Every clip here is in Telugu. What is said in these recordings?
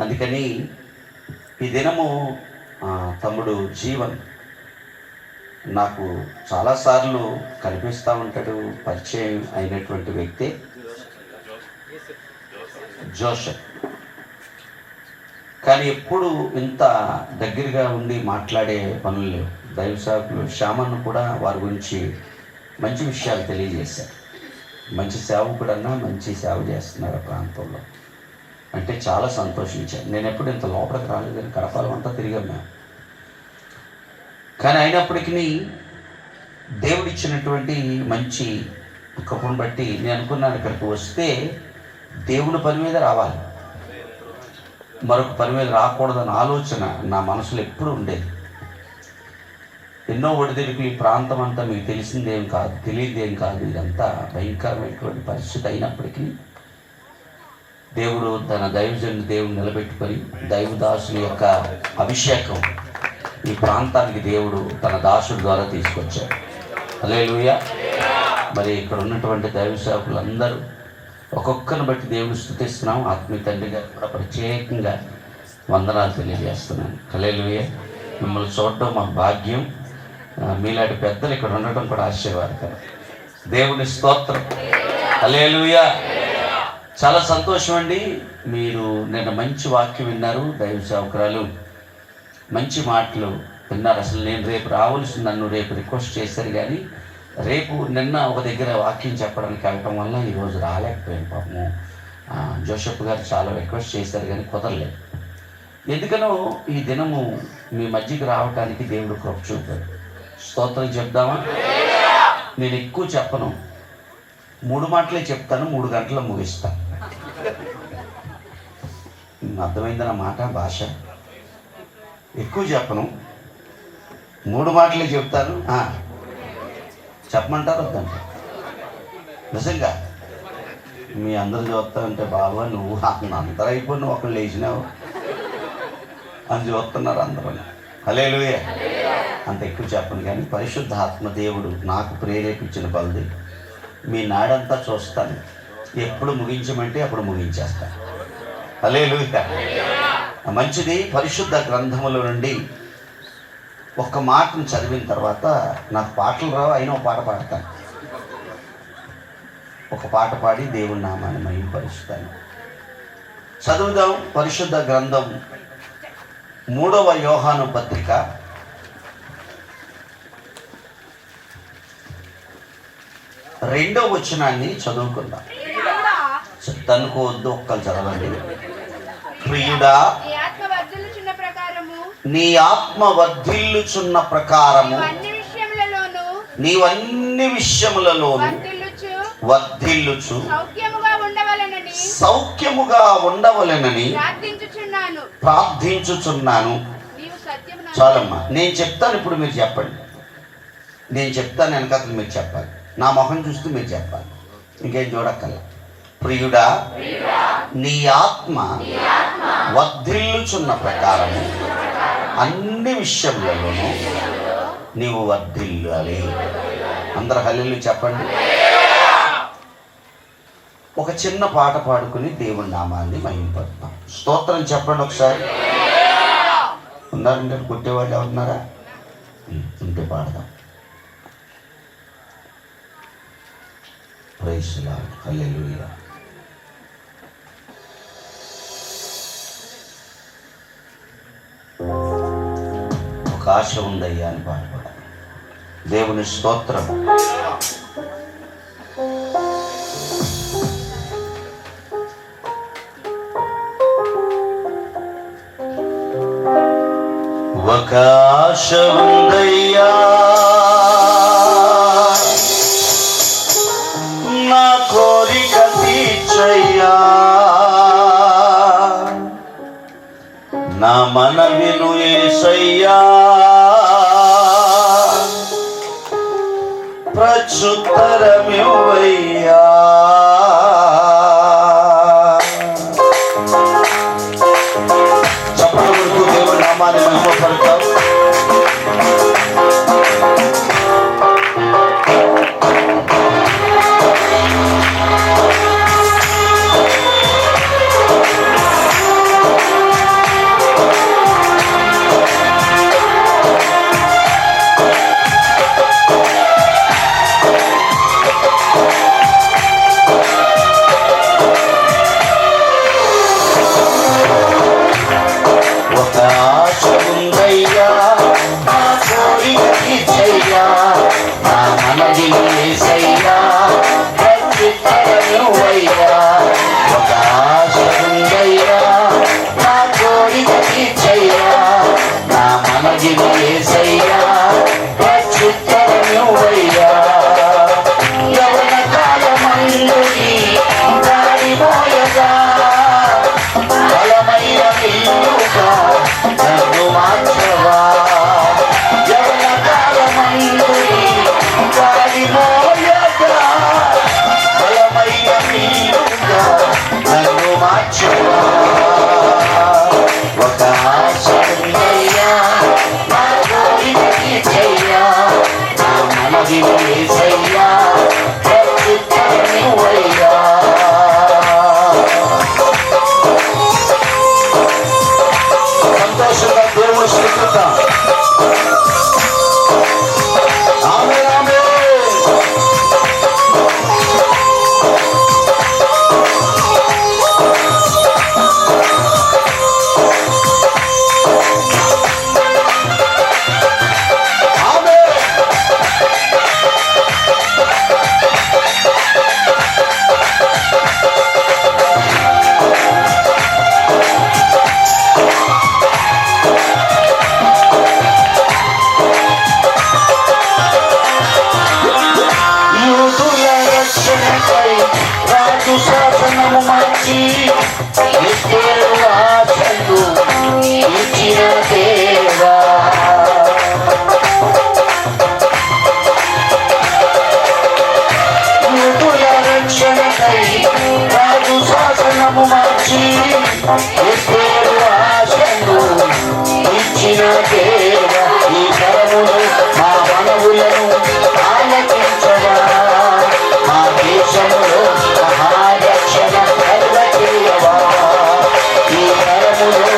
అందుకని ఈ దినము తమ్ముడు జీవన్ నాకు చాలాసార్లు కనిపిస్తూ ఉంటాడు పరిచయం అయినటువంటి వ్యక్తి జోసెఫ్. కానీ ఎప్పుడు ఇంత దగ్గరగా ఉండి మాట్లాడే పనులు లేవు. దైవ సేవకులు శ్యామన్ను కూడా వారి గురించి మంచి విషయాలు తెలియజేశారు. మంచి సేవకుడన్నా మంచి సేవ చేస్తున్నారు ఆ ప్రాంతంలో. అంటే చాలా సంతోషించాను నేను ఎప్పుడు ఇంత లోపలికి రాలేదని కడపాలం అంతా తిరిగాం మేము కానీ అయినప్పటికీ దేవుడిచ్చినటువంటి మంచి కృపను బట్టి నేను అనుకున్నాను ఇక్కడికి వస్తే దేవుని పని మీద రావాలి. మరొక పని మీద రాకూడదన్న ఆలోచన నా మనసులో ఎప్పుడు ఉండేది. ఎన్నో ఒడిదిరికి ఈ ప్రాంతం అంతా మీకు తెలిసిందేం కాదు తెలియదేం కాదు ఇదంతా భయంకరమైనటువంటి పరిస్థితి అయినప్పటికీ దేవుడు తన దైవజను దేవుడు నిలబెట్టుకొని దైవదాసుని యొక్క అభిషేకం ఈ ప్రాంతానికి దేవుడు తన దాసుడి ద్వారా తీసుకొచ్చాడు. అలేలుయ మరి ఇక్కడ ఉన్నటువంటి దైవ సేవకులందరూ ఒక్కొక్కరిని బట్టి దేవుని స్థుతిస్తున్నాం. ఆత్మీయ తండ్రి గారు కూడా ప్రత్యేకంగా వందనాలు తెలియజేస్తున్నాను. అలేలుయ మిమ్మల్ని చూడటం మా భాగ్యం. మీలాంటి పెద్దలు ఇక్కడ ఉండటం కూడా ఆశీర్వాదకరం. దేవుని స్తోత్రం. కలేలుయ చాలా సంతోషం అండి మీరు నిన్న మంచి వాక్యం విన్నారు దైవ సేవకురాలు. మంచి మాటలు విన్నారు. అసలు నేను రేపు రావాల్సి నన్ను రేపు రిక్వెస్ట్ చేశారు కానీ రేపు నిన్న ఒక దగ్గర వాక్యం చెప్పడానికి వెళ్ళటం వల్ల ఈరోజు రాలేకపోయాను పాపము. జోసెఫ్ గారు చాలా రిక్వెస్ట్ చేశారు కానీ కుదరలేదు. ఎందుకనో ఈ దినము మీ మధ్యకి రావటానికి దేవుడు కృప చూపాడు. స్తోత్రం చెప్దామా? నేను ఎక్కువ చెప్పను. మూడు మాటలే చెప్తాను మూడు గంటలు ముగిస్తాను అర్థమైంది మాట భాష. ఎక్కువ చెప్పను. మూడు మాటలే చెప్తాను. చెప్పమంటారు వద్దంట నిజంగా? మీ అందరు చూస్తారంటే బాబా నువ్వు అందరూ అయిపోయి నువ్వు ఒకళ్ళు లేచినావు. అని చూస్తున్నారు అందరూ. హలేలుయ అంత ఎక్కువ చెప్పను కానీ పరిశుద్ధ ఆత్మ దేవుడు నాకు ప్రేరేపించిన బలది. మీ నాడంతా చూస్తాను. ఎప్పుడు ముగించమంటే అప్పుడు ముగించేస్తాను హలేలుయ మంచిది పరిశుద్ధ గ్రంథముల నుండి ఒక్క మాటను చదివిన తర్వాత నాకు పాటలు రావు అయినా ఒక పాట పాడతాను ఒక పాట పాడి దేవుని నామాన్ని మహింపరుస్తాను. చదువుదాం పరిశుద్ధ గ్రంథం మూడవ యోహాను పత్రిక. రెండవ వచనాన్ని చదువుకుందాం. తనుకోవద్దు ఒక్కలు చదవండి. ప్రియుడా నీ ఆత్మ వర్ధిల్లుచున్న ప్రకారము. నీవన్ని విషయములలోను వర్ధిల్లుచు సౌఖ్యముగా ఉండవలెనని ప్రార్థించుచున్నాను. చాలమ్మా నేను చెప్తాను ఇప్పుడు మీరు చెప్పండి. నేను చెప్తాను వెనకాతలు మీరు చెప్పాలి. నా మొహం చూస్తూ మీరు చెప్పాలి. ఇంకేం చూడక్కర్లా. ప్రియుడా నీ ఆత్మ వర్ధిల్లుచున్న ప్రకారము. అన్ని విషయములలోనూ నీవు వర్ధిల్లాలి అందరు హల్లు చెప్పండి. ఒక చిన్న పాట పాడుకుని దేవుని నామాన్ని మహింపడతాం స్తోత్రం చెప్పండి ఒకసారి. ఉన్నారంటే కొట్టేవాళ్ళు ఎవరున్నారా? ఉంటే పాడదాం. ప్రైస్లా హల్లెలూయా. ఆశ ఉందయ్యా అని పాట పాడాలి. దేవుని స్తోత్రం. ఒక ఆశ ఉందయ్యా. నా మనవిను ఏసయ్యా. ప్రచుత్తరమివయ్యా ఈ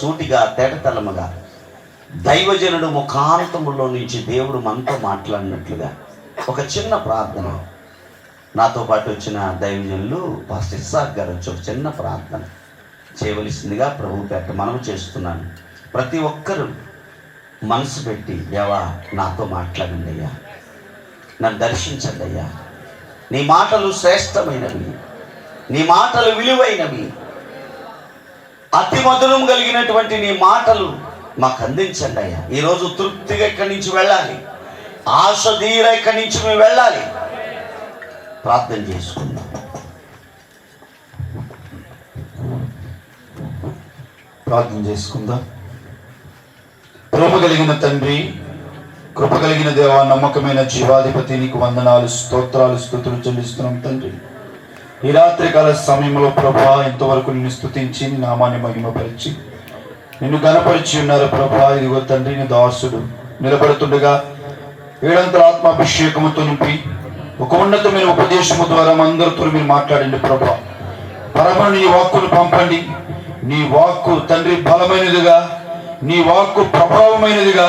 సూటిగా తేటతలముగా దైవజనుడు ముఖాంతములో నుంచి దేవుడు మనతో మాట్లాడినట్లుగా ఒక చిన్న ప్రార్థన. నాతో పాటు వచ్చిన దైవజనులు పాస్టర్ ఇస్సాక్ గారు వచ్చి ఒక చిన్న ప్రార్థన చేయవలసిందిగా ప్రభు పెట్ట మనం చేస్తున్నాను. ప్రతి ఒక్కరూ మనసు పెట్టి దేవా నాతో మాట్లాడండి అయ్యా. నన్ను దర్శించండి అయ్యా. నీ మాటలు శ్రేష్టమైనవి. నీ మాటలు విలువైనవి. అతి మధురం కలిగినటువంటి నీ మాటలు మాకు అందించండి అయ్యా. ఈరోజు తృప్తిగా ఇక్కడి నుంచి వెళ్ళాలి. ఆశ ధీర ఇక్కడి నుంచి మేము వెళ్ళాలి. ప్రార్థన చేసుకుందాం. ప్రార్థన చేసుకుందాం. ప్రేమ కలిగిన తండ్రి కృప కలిగిన దేవా నమ్మకమైన జీవాధిపతి నీకు వందనాలు స్తోత్రాలు స్థుతులు చెల్లిస్తున్నాం తండ్రి. ఈ రాత్రికాల సమయంలో ప్రభా ఇంతవరకు నిన్ను స్థుతించి నీ నామాన్ని మహిమపరిచి నిన్ను గనపరిచి ఉన్నారు ప్రభా ఇదిగో తండ్రి నీ దాసుడు. నిలబడుతుండగా ఏడంతల ఆత్మాభిషేకముతో నింపి ఒక ఉన్నతమైన ఉపదేశము ద్వారా అందరితో మీరు మాట్లాడండి ప్రభా పరమను నీ వాక్కును పంపండి. నీ వాక్కు తండ్రి బలమైనదిగా నీ వాక్కు ప్రభావమైనదిగా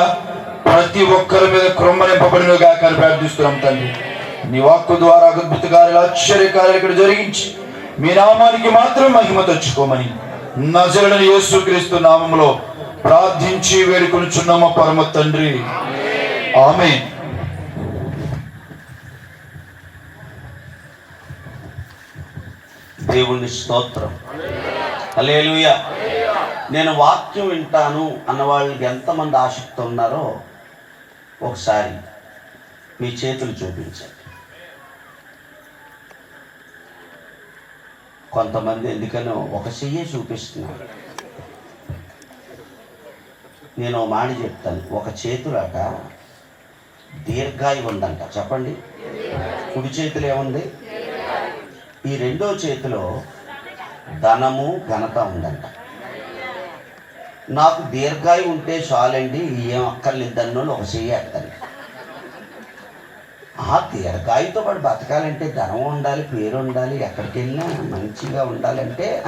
ప్రతి ఒక్కరి మీద క్రొమ్మనింపబడినగా కానీ ప్రార్థిస్తున్నాం తండ్రి. నీ వాక్కు ద్వారా అద్భుత కార్యాలు ఆశ్చర్య కార్యాలు ఇక్కడ జరిగించి మీ నామానికి మాత్రం మహిమ తెచ్చుకోమని నజరుడని యేసుక్రీస్తు నామంలో ప్రార్థించి వేడుకొనుచున్నామ పరమ తండ్రి. ఆమె దేవుని స్తోత్రం. అలేలుయ నేను వాక్యం వింటాను అన్న వాళ్ళకి ఎంతమంది ఆసక్తి ఉన్నారో ఒకసారి మీ చేతులు చూపించండి. కొంతమంది ఎందుకనో ఒక చెయ్యే చూపిస్తున్నారు. నేను మాట చెప్తాను. ఒక చేతులట దీర్ఘాయు ఉందంట. చెప్పండి. కుడి చేతులు ఏముంది? ఈ రెండో చేతిలో ధనము ఘనత ఉందంట. నాకు దీర్ఘాయు ఉంటే చాలండి ఏం అక్కర్లేదన్నోళ్ళు ఒక చెయ్యి తీరకాయతో ఆ పాటు బతకాలంటే ధనం ఉండాలి పేరు ఉండాలి ఎక్కడికి వెళ్ళినా మంచిగా ఉండాలంటే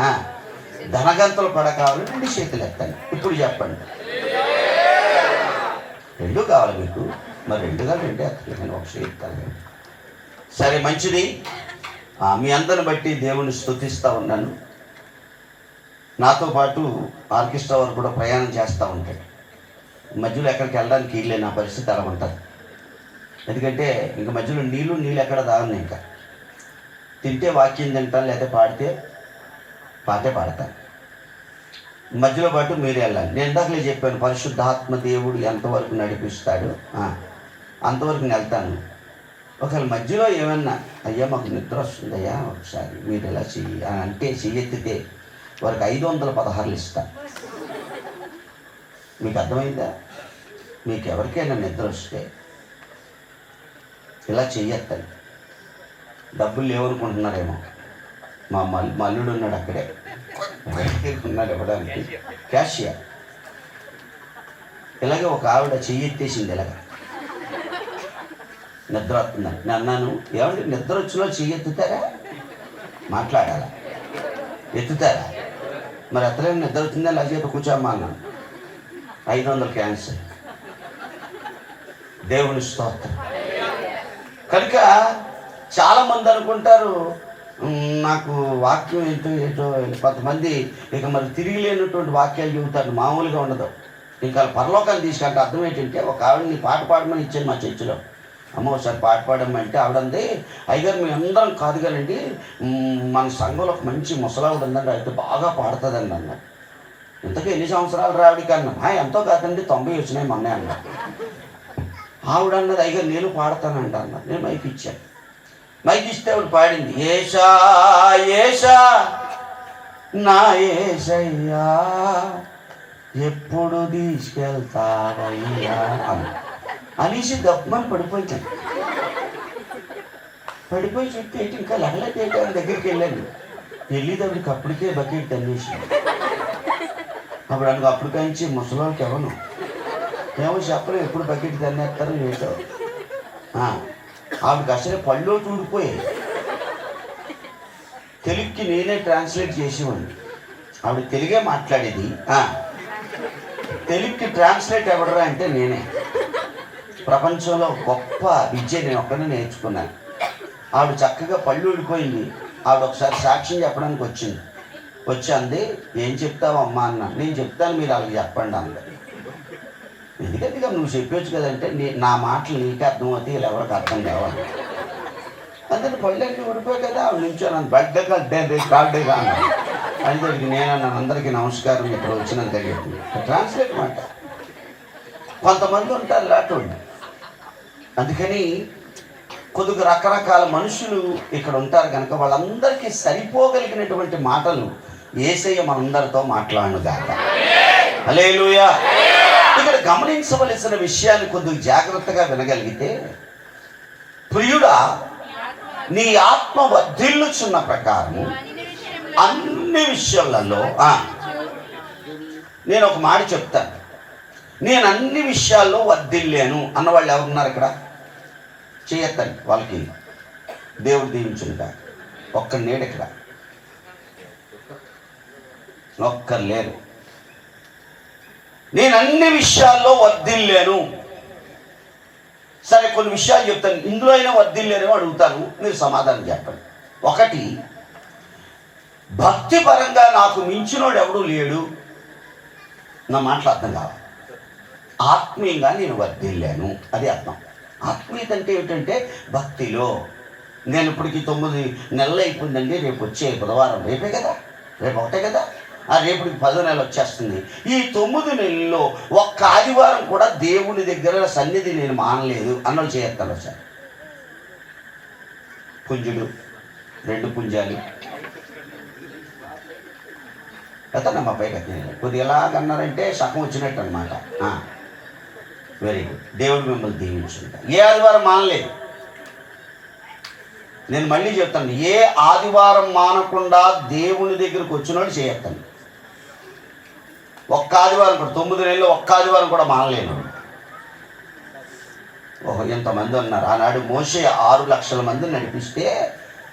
ధనగంతలు పడ కావాలి రెండు చేతులు ఎత్తండి ఇప్పుడు చెప్పండి. రెండు కావాలి మీకు. మరి రెండుగా రెండే ఎత్తలేదు. నేను ఒక చేతి సరే మంచిది. ఆ, మీ అందరిని బట్టి దేవుణ్ణి స్థుతిస్తూ ఉన్నాను. నాతో పాటు ఆర్కెస్ట్రా వారు కూడా ప్రయాణం చేస్తూ ఉంటాడు మధ్యలో ఎక్కడికి వెళ్ళడానికి వీళ్ళే నా పరిస్థితి అలా ఉంటుంది. ఎందుకంటే ఇంక మధ్యలో నీళ్ళు నీళ్ళు ఎక్కడ తాగను ఇంకా. తింటే వాక్యం తింటాను లేకపోతే పాడితే పాటే పాడతాను. మధ్యలో పాటు మీరు వెళ్ళాలి. నేను ఇందాకలే చెప్పాను పరిశుద్ధాత్మ దేవుడు ఎంతవరకు నడిపిస్తాడు? అంతవరకు నేను వెళ్తాను. ఒకవేళ మధ్యలో ఏమన్నా అయ్యా మాకు నిద్ర వస్తుందయ్యా ఒకసారి మీరు ఇలా చెయ్యి అని అంటే చెయ్యెత్తితే వారికి ఐదు వందల పదహారులు ఇస్తా. మీకు అర్థమైందా? మీకు ఎవరికైనా నిద్ర వస్తే ఇలా చెయ్యొద్దండి డబ్బులు లేవనుకుంటున్నారేమో మా మల్ మల్లుడు ఉన్నాడు అక్కడే. ఉన్నాడు ఇవ్వడానికి. క్యాషియర్ ఇలాగే ఒక ఆవిడ చెయ్యెత్తేసింది ఇలాగ. నిద్ర వస్తుందని నేను అన్నాను ఏమంటే నిద్ర వచ్చిన చెయ్యి ఎత్తుతారా? మాట్లాడాలా? ఎత్తుతారా? మరి ఎత్తలేని నిద్ర వచ్చిందా? లేకపోతే కూర్చోమ్మా అన్నాను. ఐదు వందల క్యాన్సర్. దేవుని స్తోత్రం. కనుక చాలా మంది అనుకుంటారు నాకు వాక్యం ఏంటో ఏంటో కొంతమంది ఇక మరి తిరిగి లేనటువంటి వాక్యాలు చెబుతారు మామూలుగా ఉండదు. ఇంకా పరలోకాన్ని తీసుకుంటే అర్థం ఏంటంటే ఒక ఆవిడని పాట పాడమని ఇచ్చాను మా చర్చిలో. అమ్మ ఒకసారి పాట పాడమంటే ఆవిడంది అయ్యగారు మేము అందరం కాదు కానండి మన సంఘంలో ఒక మంచి ముసలావిడ ఉందండి అయితే బాగా పాడుతుందండి అన్న ఇంతకీ ఎన్ని సంవత్సరాలు రావిడికి? అన్న ఎంతో కాదండి తొంభై వచ్చినాయి మొన్నే అన్న ఆవిడ అన్నది అయ్యో నేను పాడతానంట అన్న నేను మైక్ ఇచ్చాను. మైక్ ఇస్తే ఆవిడ పాడింది ఏషా ఏషా నా ఏషయ్యా ఎప్పుడు తీసుకెళ్తావయ్యా అని అనేసి దప్పమని పడిపోయింది. పడిపోయి చుట్టూ ఇంకా లగలైతే దగ్గరికి వెళ్ళాను. వెళ్ళేటప్పటికి అప్పటికే బకెట్ తన్నేసి అప్పుడు అనుకో అప్పటికాంచి ముసలోళ్ళకి ఎవరు ఏమో చెప్పరు ఎప్పుడు బకెట్ తన్నేస్తారు ఏంటో. ఆవిడకి అసలే పళ్ళు చూడిపోయాయి తెలుగుకి నేనే ట్రాన్స్లేట్ చేసేవాడిని. ఆవిడ తెలుగే మాట్లాడేది. తెలుగుకి ట్రాన్స్లేట్ ఎవడరా అంటే నేనే. ప్రపంచంలో గొప్ప విద్య నేను ఒక్కనే నేర్చుకున్నాను. ఆవిడ చక్కగా పళ్ళు ఊడిపోయింది. ఆవిడ ఒకసారి సాక్ష్యం చెప్పడానికి వచ్చింది. వచ్చి అంది ఏం చెప్తావమ్మా? అన్న. నేను చెప్తాను మీరు వాళ్ళకి చెప్పండి అంది ఎందుకంటే ఇక నువ్వు చెప్పొచ్చు కదంటే నీ నా మాటలు నీకే అర్థమవుతాయి ఇలా ఎవరికి అర్థం కావాలి? అందుకని అన్నీ ఊడిపోయి కదా ఆవిడ నన్ను బర్త్డే డే కార్డే కాదు. అందరికి నేను అన్నాను అందరికీ నమస్కారం ఇక్కడ వచ్చినంత చెప్పి ట్రాన్స్లేట్ మాట. కొంతమంది ఉంటారు లాంటి అందుకని కొద్దిగా రకరకాల మనుషులు ఇక్కడ ఉంటారు కనుక వాళ్ళందరికీ సరిపోగలిగినటువంటి మాటలు ఏసయ్య మనందరితో మాట్లాడుగాక అలేలుయా ఇక్కడ గమనించవలసిన విషయాన్ని కొద్దిగా జాగ్రత్తగా వినగలిగితే ప్రియుడా నీ ఆత్మ వర్ధిల్లుచున్న ప్రకారం అన్ని విషయాలలో నేను ఒక మాట చెప్తాను నేను అన్ని విషయాల్లో వర్ధిల్లాను అన్న వాళ్ళు ఎవరున్నారు ఇక్కడ? చేయొద్దండి వాళ్ళకి. దేవుడు దీవించునుగా ఒక్క నేడు ఇక్కడ. ఒక్కరు లేరు. నేను అన్ని విషయాల్లో వర్ధిల్లాను. సరే కొన్ని విషయాలు చెప్తాను. ఇందులో అయినా వర్ధిల్లేరేమో అడుగుతాను మీరు సమాధానం చెప్పండి. ఒకటి భక్తిపరంగా నాకు మించినోడు ఎవడూ లేడు. నా మాటలు అర్థం కావాలి. ఆత్మీయంగా నేను వర్ధిల్లాను. అది అర్థం. ఆత్మీయత అంటే ఏమిటంటే భక్తిలో. నేను ఇప్పటికి తొమ్మిది నెలలు అయిపోయిందండి. రేపు వచ్చే బుధవారం. రేపే కదా? రేపు ఒకటే కదా? ఆ రేపటికి పదో నెల వచ్చేస్తుంది. ఈ తొమ్మిది నెలల్లో ఒక్క ఆదివారం కూడా దేవుని దగ్గర సన్నిధి నేను మానలేదు. అన్నలు చేస్తాను సార్. పుంజుడు రెండు పుంజాలు. ఎత్తండి మా పైకి వచ్చినాయి కొద్దిగా ఎలాగన్నారంటే సగం వచ్చినట్టు అనమాట వెరీ గుడ్. దేవుడు మిమ్మల్ని దీవించుకుంటా. ఏ ఆదివారం మానలేదు? నేను మళ్ళీ చెప్తాను. ఏ ఆదివారం మానకుండా దేవుని దగ్గరికి వచ్చినోడు చేయొద్దండి ఒక్క ఆదివారం కూడా తొమ్మిది నెలలు ఒక్క ఆదివారం కూడా మానలేను. ఓహో ఎంతమంది ఉన్నారు? ఆనాడు మోసే ఆరు లక్షల మంది నడిపిస్తే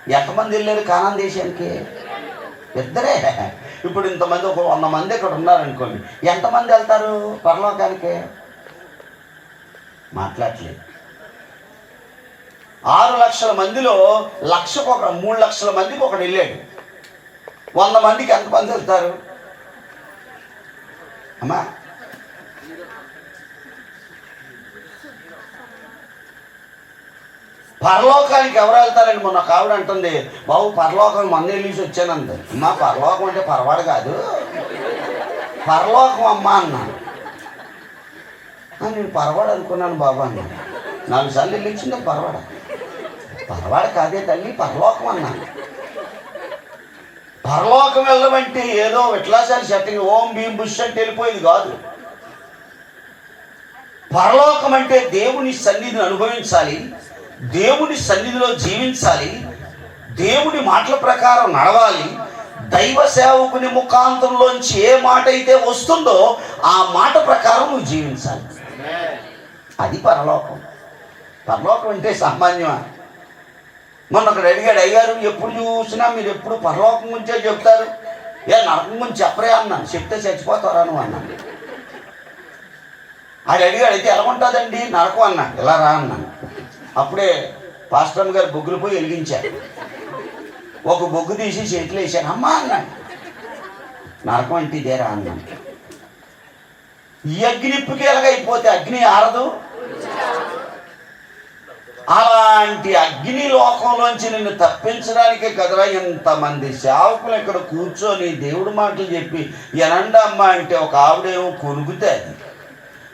ఎంతమంది వెళ్ళారు కానాన్ దేశానికి? ఇద్దరే. ఇప్పుడు ఇంతమంది ఒక వంద మంది ఇక్కడ ఉన్నారనుకోండి ఎంతమంది వెళ్తారు పరలోకానికి? మాట్లాడలేదు ఆరు లక్షల మందిలో లక్షకు ఒక మూడు లక్షల మందికి ఒకడు వెళ్ళాడు. వంద మందికి ఎంతమంది వెళ్తారు? అమ్మా. పరలోకానికి ఎవరు వెళ్తారండి? మొన్న కావిడ అంటుంది బాబు పరలోకం మొన్న వెళ్ళేసి వచ్చానంది. అమ్మా పరలోకం అంటే పరవాడు కాదు. పరలోకం అమ్మా అన్నాను. నేను పరవాడు అనుకున్నాను బాబు అన్నాను. నాలుగు సార్లు వెళ్ళి ఇచ్చింది పరవాడ కాదే తల్లి పరలోకం అన్నాను. పరలోకం వెళ్ళమంటే ఏదో విట్లాసారి సెట్టింగ్ ఓం భీం బుష్ అంటే వెళ్ళిపోయేది కాదు. పరలోకం అంటే దేవుని సన్నిధిని అనుభవించాలి దేవుని సన్నిధిలో జీవించాలి దేవుని మాటల ప్రకారం నడవాలి దైవ సేవకుని ముఖాంతంలోంచి ఏ మాట అయితే వస్తుందో ఆ మాట ప్రకారం నువ్వు జీవించాలి. అది పరలోకం. పరలోకం అంటే సామాన్యమా? మొన్న ఒకడు అడిగాడు అయ్యారు ఎప్పుడు చూసినా మీరు ఎప్పుడు పరలోకం గురించే చెప్తారు? ఏ నరకం గురించి చెప్పరే అన్నాను. చెప్తే చచ్చిపోతారా నువ్వు? అన్నాను. ఆడు అడిగాడు అయితే ఎలా ఉంటుందండి నరకం? అన్నాడు ఎలా రా అన్నాను. అప్పుడే పాస్టమ్ గారు బొగ్గులు పోయి వెలిగించారు. ఒక బొగ్గు తీసి చేతిలో వేసాను అమ్మా అన్నాడు నరకం అంటే ఇదేరా అన్నాను. ఈ అగ్నిప్పుకి ఎలాగైపోతే అగ్ని ఆరదు. అలాంటి అగ్ని లోకంలోంచి నిన్ను తప్పించడానికే కదరా ఎంతమంది సేవకులు ఇక్కడ కూర్చొని దేవుడు మాటలు చెప్పి ఎనండమ్మా అంటే ఒక ఆవిడేమో కొనుగుతుంది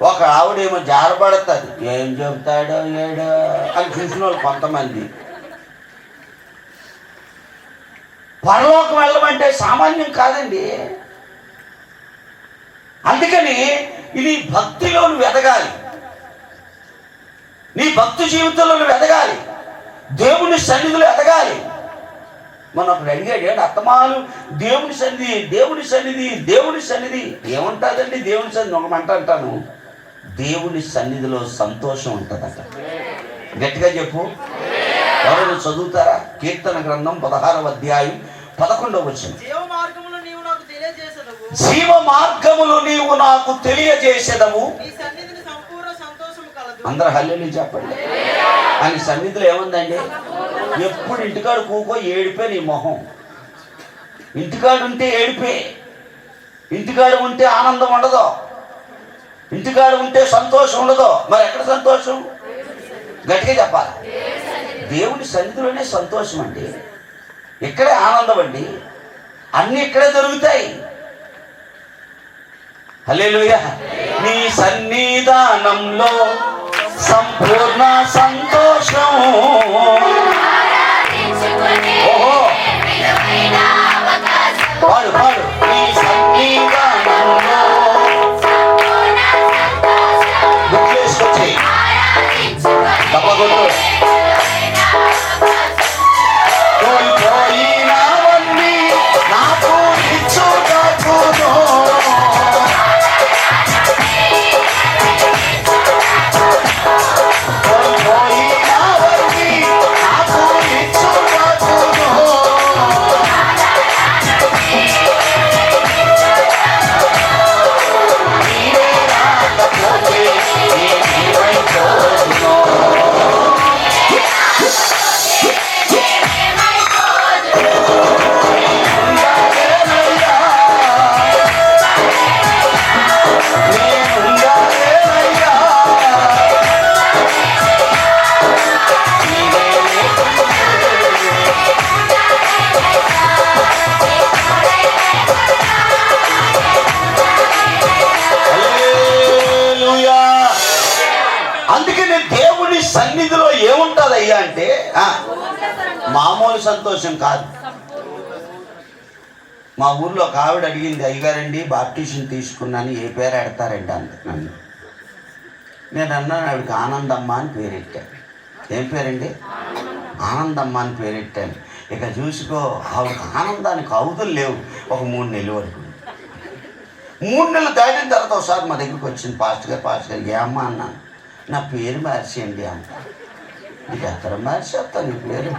ఒక ఆవిడేమో జారబడుతుంది. ఏం చెబుతాడో ఏడో? అని చూసిన వాళ్ళు కొంతమంది. పరలోకం వెళ్ళమంటే సామాన్యం కాదండి. అందుకని ఇది భక్తిలో నువ్వు ఎదగాలి నీ భక్తి జీవితంలో నువ్వు ఎదగాలి. దేవుని సన్నిధిలో ఎదగాలి. మన ఒకడు అడిగాడు "ఏంటి అత్తమాలు? దేవుని సన్నిధి దేవుని సన్నిధి దేవుని సన్నిధి. ఏముంటుందండి దేవుని సన్నిధి? ఒక మాట అంటాను. దేవుని సన్నిధిలో సంతోషం ఉంటుందట. గట్టిగా చెప్పు. ఎవరైనా చదువుతారా? కీర్తన గ్రంథం పదహారవ అధ్యాయం పదకొండవ తెలియజేసదవు. జీవ మార్గములు నీవు నాకు తెలియజేసేదము నీ సన్నిధిని సంపూర్ణ సంతోషము కలదు అందరు హల్లెలు చెప్పండి. అని సన్నిధిలో ఏముందండి? ఎప్పుడు ఇంటికాడు కూకో ఏడిపే నీ మొహం. ఇంటికాడు ఉంటే ఏడిపే. ఇంటికాడు ఉంటే ఆనందం ఉండదు. ఇంటికాడు ఉంటే సంతోషం ఉండదు. మరి ఎక్కడ సంతోషం? గట్టిగా చెప్పాలి? దేవుని సన్నిధిలోనే సంతోషం అండి. ఇక్కడే ఆనందం అండి. అన్నీ ఇక్కడే దొరుకుతాయి. హలే నీ సన్నిధానంలో సంపూర్ణ సంతోషం. ఆవిడ అడిగింది అయ్యగారండి బాప్టిషన్ తీసుకున్నాను ఏ పేరు పెడతారండి అంత నన్ను. నేను అన్నాను ఆవిడకి ఆనందమ్మ అని పేరెట్టాను ఏం పేరండి? ఆనందమ్మ అని పేరెట్టాను ఇక చూసుకో ఆవిడకి ఆనందానికి అవధులు లేవు. ఒక మూడు నెలల వరకు. మూడు నెలలు దాటిన తర్వాత ఒకసారి మా దగ్గరికి వచ్చింది పాస్ట్ గారు పాస్ట్ గారు ఏమ్మా అన్నాను. నా పేరు మార్చేయండి అంట. నీకు ఎక్కడ మార్చేస్తాను నీ పేరు?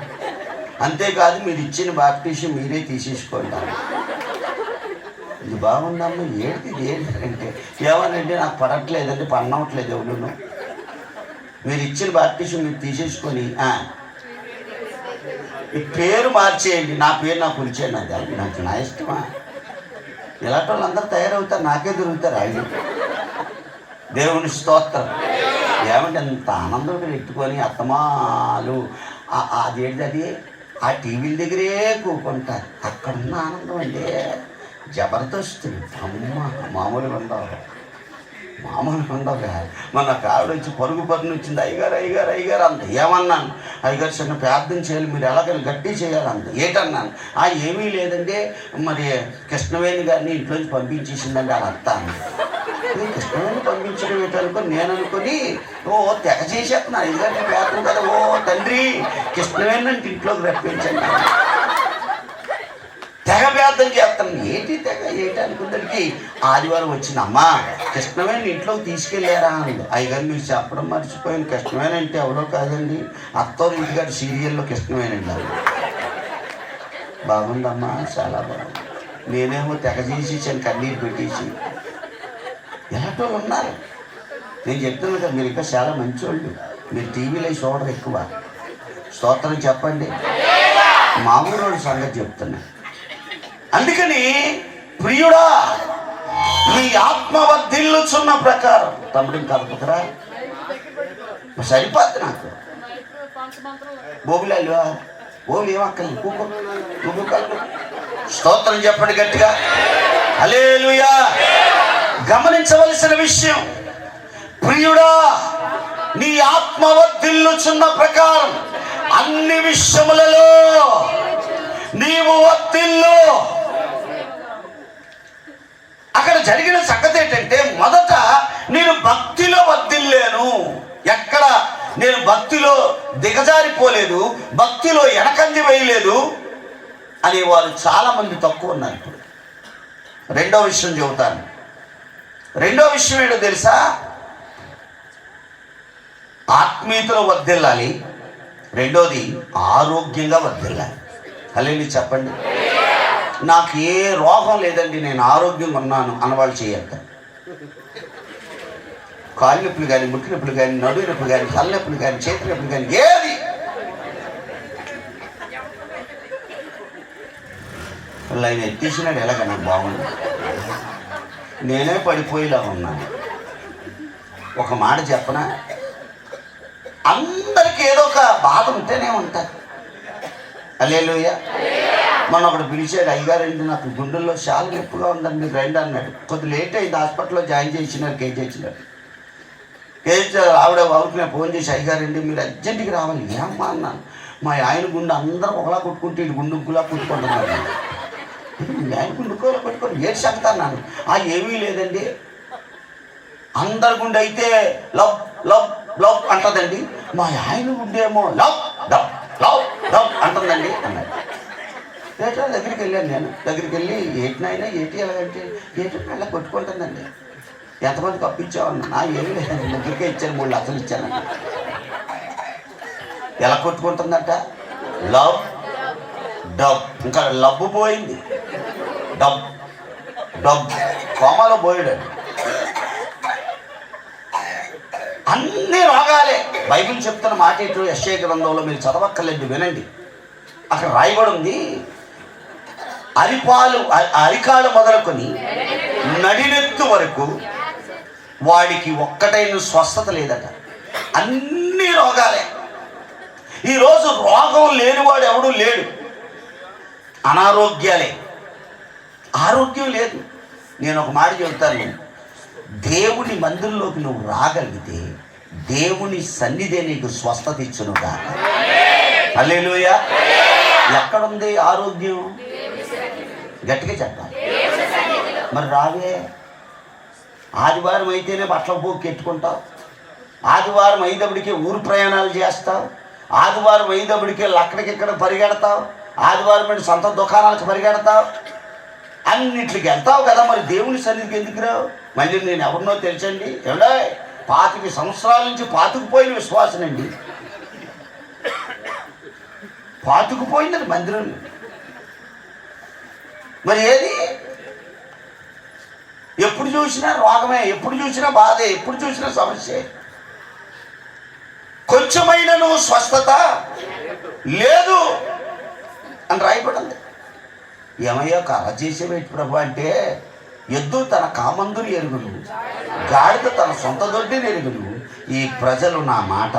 అంతేకాదు మీరు ఇచ్చిన బాప్టిషన్ మీరే తీసేసుకోండి అన్న. ఇది బాగుందమ్మా ఏంటి ఇది? ఏంటి అంటే ఏమనంటే నాకు పడట్లేదంటే పన్నవట్లేదు ఎవరు మీరు ఇచ్చిన బాప్టిషన్ మీరు తీసేసుకొని ఈ పేరు మార్చేయండి. నా పేరు నాకు ఉంచేయండి అది అది నాకు నా ఇష్టమా? ఇలాంటి వాళ్ళందరూ తయారవుతారు నాకే దొరుకుతారు ఆయన. దేవుని స్తోత్రం. ఏమంటే అంత ఆనందం పెట్టుకొని అత్తమాలు ఆ- అదేంటి అది? ఆ టీవీల దగ్గరే కూకుంటారు. అక్కడున్న ఆనందం అంటే జబర్దస్త్ అమ్మ మామూలుగా ఉండాలి మామూలుగా ఉండవు మన కావిడ వచ్చి పరుగు పరుగు వచ్చింది. అయ్యగారు అయ్యగారు అయ్యగారు అంత ఏమన్నాను? అయ్యగారు చిన్న ప్రార్థన చేయాలి. మీరు ఎలాగైనా గట్టి చేయాలి అంత ఏటన్నాను? ఆ ఏమీ లేదంటే మరి కృష్ణవేణి గారిని ఇంట్లోంచి పంపించేసిందండి వాళ్ళ అత్త కృష్ణవేణి పంపించడం ఏంటనుకొని నేను అనుకొని ఓ తెగ చేసేస్తున్నాను. ఎందుకంటే ప్రార్థన కదా. ఓ తండ్రి కృష్ణవేణి అంటే ఇంట్లోకి రప్పించండి తెగ ప్రార్థన చేస్తాను. ఏంటి తెగ? ఏంటి అనుకున్నడికి ఆదివారం వచ్చింది అమ్మా కృష్ణమైన ఇంట్లోకి తీసుకెళ్ళారా అంది. అయ్యగారు మీరు చెప్పడం మర్చిపోయాను. కృష్ణమైన అంటే ఎవరో కాదండి. అత్తోరు ఇంటిగారు సీరియల్లో కృష్ణమైన అండి బాగుందమ్మా చాలా బాగుంది. నేనేమో తెగ చేసేసాను కన్నీరు పెట్టేసి. ఎలాంటి ఉన్నారు. నేను చెప్తున్నాను కదా మీరు ఇంకా చాలా మంచోళ్ళు. మీరు టీవీలో చూడరు ఎక్కువ. స్తోత్రం చెప్పండి. మామూలు సంగతి చెప్తున్నాను అందుకని ప్రియుడా నీ ఆత్మ వర్ధిల్లుచున్న ప్రకారం తమ్ముడిని కలుపుతురా సరిపోద్ది నాకు. బోబులాలు బోబులు ఏమక్కలు నువ్వు కలుపు స్తోత్రం చెప్పండి గట్టిగా. అలేలుయా గమనించవలసిన విషయం ప్రియుడా నీ ఆత్మ వర్ధిల్లుచున్న ప్రకారం అన్ని విషయములలో నీవు వర్ధిల్లు అక్కడ జరిగిన సంగతి ఏంటంటే మొదట నేను భక్తిలో వర్ధిల్లాను. ఎక్కడ? నేను భక్తిలో దిగజారిపోలేదు భక్తిలో వెనకంజి వేయలేదు అనేవారు చాలా మంది తక్కువ ఉన్నారు ఇప్పుడు. రెండో విషయం చెబుతాను. రెండో విషయం ఏంటో తెలుసా? ఆత్మీయతలో వర్దిల్లాలి రెండోది ఆరోగ్యంగా వర్దిల్లాలి అలాగే చెప్పండి. నాకు ఏ రోగం లేదండి నేను ఆరోగ్యంగా ఉన్నాను అనవాళ్ళు చేయొద్దు. కాళ్ళు నొప్పులు కానీ ముక్కు నొప్పులు కానీ నడు నొప్పులు కానీ తల నొప్పులు కానీ చేతి నొప్పులు కానీ ఏది? ఆయన ఎత్తేసినాడు ఎలాగ నాకు బాగుంది నేనే పడిపోయేలా ఉన్నాను. ఒక మాట చెప్పనా? అందరికీ ఏదో ఒక బాధ ఉంటేనే ఉంటుంది అల్లేలుయ్యా మొన్న ఒకటి పిలిచాడు అయ్యగారండి నాకు గుండెల్లో చాలా నొప్పిగా ఉందండి రండి అన్నాడు. కొద్ది లేట్ అయింది హాస్పిటల్లో జాయిన్ చేసినారు కేజీ చేసినారు కేజీ ఆవిడ వాళ్ళకి నేను ఫోన్ చేసి అయ్యగారండి మీరు అర్జెంటుకి రావాలి. ఏమ్మా అన్నాను. మా ఆయన గుండె అందరూ ఒకలా కొట్టుకుంటే ఇటు గుండు గులా కొట్టుకుంటున్నారు ఆయన ఆయన గుండుకోలే కొట్టుకొని ఏడు చెప్తాను ఆ ఏమీ లేదండి. అందరి గుండె అయితే లవ్ లవ్ లవ్ అంటదండి. మా ఆయన గుండె ఏమో లవ్ డబ్ లవ్ డబ్ అంటుందండి అన్నాడు. ఏటో దగ్గరికి వెళ్ళాను నేను. దగ్గరికి వెళ్ళి ఏటి నాయన ఏటి ఎలాగంటే ఏటి అలా కొట్టుకుంటుందండి. ఎంతమందికి అప్పించావన్నా? నా ఏమీ లేదు. ముగ్గురికే ఇచ్చాను మూడు లక్షలు ఇచ్చాను. ఎలా కొట్టుకుంటుందట? Love dub. ఇంకా లబ్బు పోయింది. డబ్. డబ్. కోమాలో పోయాడు. అన్ని రోగాలే. బైబిల్ చెప్తున్న మాట ఏంటో యశ్ఐ గ్రంథంలో మీరు చదవక్కర్లేదు వినండి. అక్కడ రాయబడి ఉంది. అరిపాలు అరికాలు మొదలుకొని నడినెత్తు వరకు వాడికి ఒక్కటైన స్వస్థత లేదట. అన్ని రోగాలే. ఈరోజు రోగం లేనివాడు ఎవడు లేడు. అనారోగ్యాలే. ఆరోగ్యం లేదు. నేను ఒక మాట చెబుతాను. దేవుని మందిరంలోకి నువ్వు రాగలిగితే దేవుని సన్నిధే నీకు స్వస్థత ఇచ్చునుగా అల్లెలుయ ఎక్కడుంది ఆరోగ్యం? గట్టిగా చెప్పాలి. మరి రావే ఆదివారం అయితేనే బట్టల పోకి ఎట్టుకుంటావు ఆదివారం అయినప్పటికే ఊరు ప్రయాణాలు చేస్తావు. ఆదివారం అయినప్పటికే అక్కడికిక్కడ పరిగెడతావు. ఆదివారం అంటే సొంత దుకాణాలకు పరిగెడతావు. అన్నిటికి వెళ్తావు కదా మరి దేవుని సన్నిధికి ఎందుకు రావు? మళ్ళీ నేను ఎవరినో తెలుసండి? ఎవడా పాతిక సంవత్సరాల నుంచి పాతుకుపోయిన విశ్వాసనండి. పాతుకుపోయిందండి మందిరం మరి ఏది? ఎప్పుడు చూసినా రోగమే ఎప్పుడు చూసినా బాధే ఎప్పుడు చూసినా సమస్యే. కొంచెమైనను స్వస్థత లేదు అని రాయబడింది. ఏమయ్యో కర్ర చేసేవేటి ప్రభు అంటే ఎద్దు తన కామందుని ఎరుగును గాడిద తన సొంత దొడ్డిని ఎరుగును. ఈ ప్రజలు నా మాట